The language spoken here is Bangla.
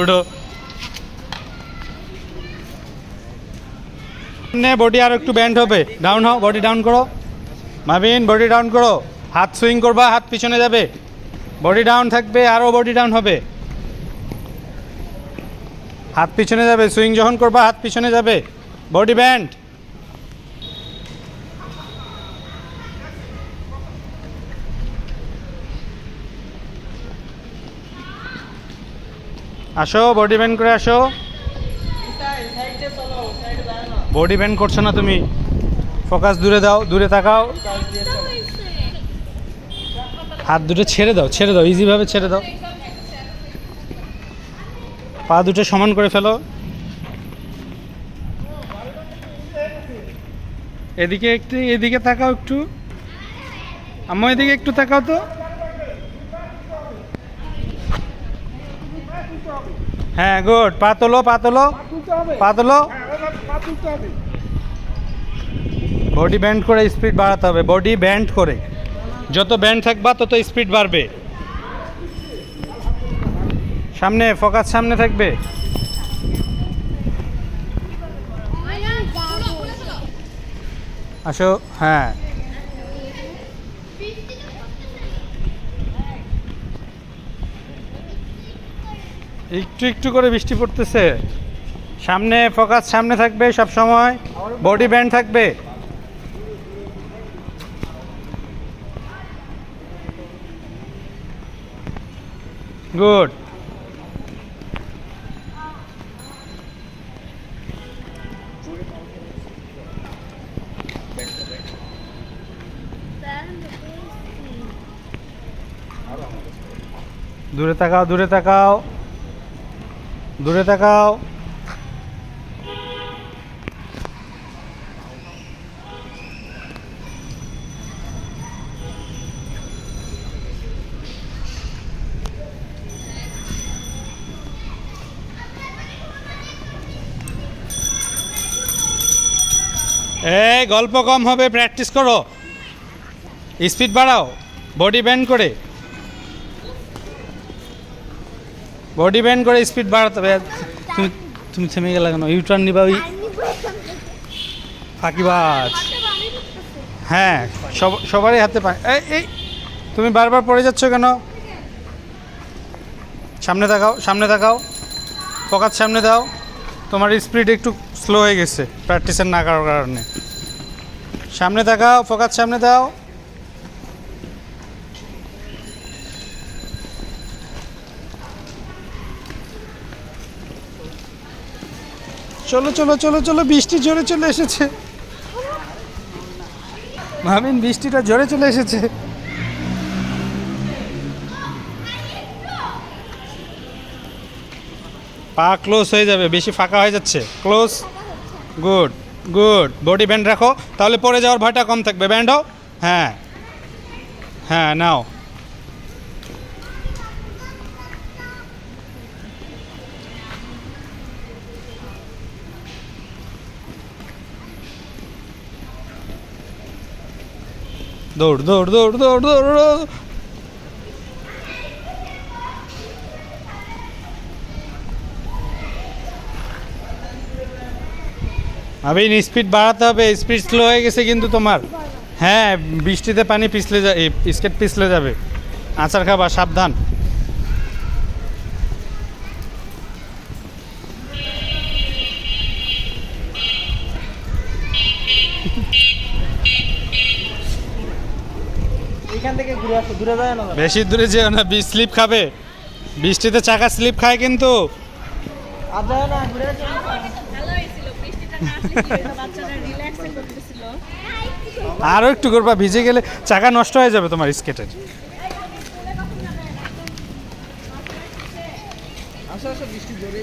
উঠো নে বডি আর একটু ব্যান্ড হবে ডাউন হও বডি ডাউন করো মাবিন বডি ডাউন করো হাত সুইং করবা হাত পিছনে যাবে বডি ডাউন থাকবে আরও বডি ডাউন হবে হাত পিছনে যাবে সুইং যখন করবা হাত পিছনে যাবে বডি ব্যান্ড আসো বডি ব্যান্ড করে আসো। বডি ব্যান্ড করছ না তুমি। ফোকাস দূরে দাও, দূরে তাকাও। হাত দুটো ছেড়ে দাও ছেড়ে দাও ইজিভাবে ছেড়ে দাও। পা দুটো সমান করে ফেলো। এদিকে একটু, এদিকে তাকাও একটু। আম্মা, এদিকে একটু তাকাও তো। হ্যাঁ গুড। পা তোলো পা তোলো। পা তোলো। বডি ব্যান্ড করে স্পিড বাড়াতে হবে। বডি ব্যান্ড করে। যত ব্যান্ড থাকবা, তত স্পিড বাড়বে। সামনে, ফোকাস সামনে থাকবে। আসো হ্যাঁ। একটু একটু করে বৃষ্টি পড়তেছে। সামনে ফোকাস, সামনে থাকবে সব সময় বডি ব্যান্ড থাকবে। গুড। দূরে তাকাও দূরে তাকাও। দূরে তাকাও। এই গল্প কম হবে প্র্যাকটিস করো। স্পিড বাড়াও বডি ব্যান্ড করে। বডি ব্যান্ড করে স্পিড বাড়াতে হবে। তুমি তুমি থেমে গেলে কেন? ইউটার্ন নিবা ওই ফাঁকিবাজ। হ্যাঁ সব সবারই হাতে পায় এই তুমি বারবার পড়ে যাচ্ছ কেন? সামনে তাকাও সামনে তাকাও। ফোকাস সামনে দাও। তোমার স্পিড একটু স্লো হয়ে গেছে প্র্যাকটিসের না করার কারণে। সামনে তাকাও ফোকাস সামনে দাও। চলো চলো চলো চলো, বৃষ্টি জোরে চলে এসেছে। ভাবিন, বৃষ্টিটা জোরে চলে এসেছে। পা ক্লোজ হয়ে যাবে, বেশি ফাঁকা হয়ে যাচ্ছে। Close good good body bend রাখো, তাহলে পরে যাওয়ার ভয়টা কম থাকবে। ব্যান্ড হ্যাঁ। হ্যাঁ নাও। দৌড় দৌড় দৌড় দৌড় দৌড় দৌড়। আবিন স্পিড বাড়াতে হবে। স্পিড স্লো হয়ে গেছে কিন্তু তোমার। হ্যাঁ বৃষ্টিতে পানি পিছলে যা স্কেট পিছলে যাবে। আচার খাবার সাবধান। এইখান থেকে ঘুরে আসো দূরে যায় না। বেশি দূরে যেও না স্লিপ খাবে। বৃষ্টিতে চাকা স্লিপ খায় কিন্তু। আর যায় না ঘুরে আরও একটু করবা ভিজে গেলে চাকা নষ্ট হয়ে যাবে তোমার স্কেটের আসো আসো বৃষ্টি জোরে।